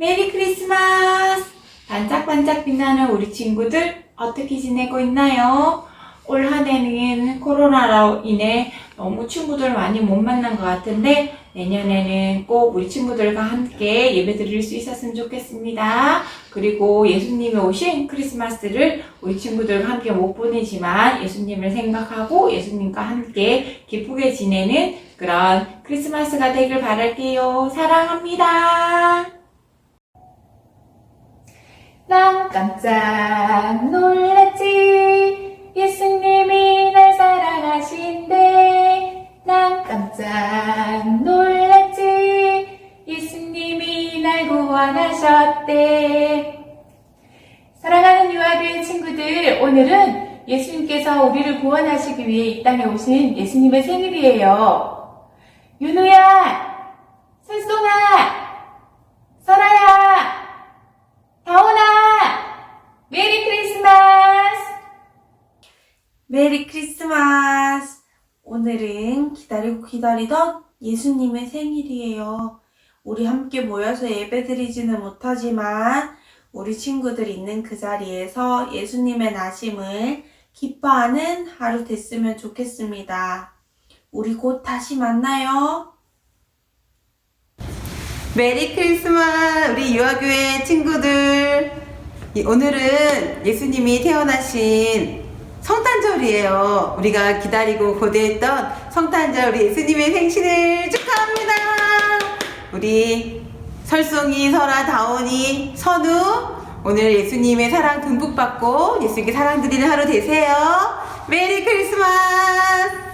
메리 크리스마스! 반짝반짝 빛나는 우리 친구들 어떻게 지내고 있나요? 올 한 해는 코로나로 인해 너무 친구들 많이 못 만난 것 같은데 내년에는 꼭 우리 친구들과 함께 예배 드릴 수 있었으면 좋겠습니다. 그리고 예수님이 오신 크리스마스를 우리 친구들과 함께 못 보내지만 예수님을 생각하고 예수님과 함께 기쁘게 지내는 그런 크리스마스가 되길 바랄게요. 사랑합니다. 난 깜짝 놀랐지. 예수님이 날 사랑하신대. 난 깜짝 놀랐지. 예수님이 날 구원하셨대. 사랑하는 유아교회 친구들, 오늘은 예수님께서 우리를 구원하시기 위해 이 땅에 오신 예수님의 생일이에요. 윤우야, 설송아, 설아야, 다온아, 메리 크리스마스! 메리 크리스마스! 오늘은 기다리고 기다리던 예수님의 생일이에요. 우리 함께 모여서 예배 드리지는 못하지만 우리 친구들 있는 그 자리에서 예수님의 나심을 기뻐하는 하루 됐으면 좋겠습니다. 우리 곧 다시 만나요. 메리 크리스마스 우리 유아교회 친구들 이- 오늘은 예수님이 태어나신 성탄절이에요. 우리가 기다리고 고대했던 성탄절 우리 예수님의 생신을 축하합니다. 우리 설송이 설아 다온이 선우 오늘 예수님의 사랑 듬뿍 받고 예수님께 사랑 드리는 하루 되세요. 메리 크리스마스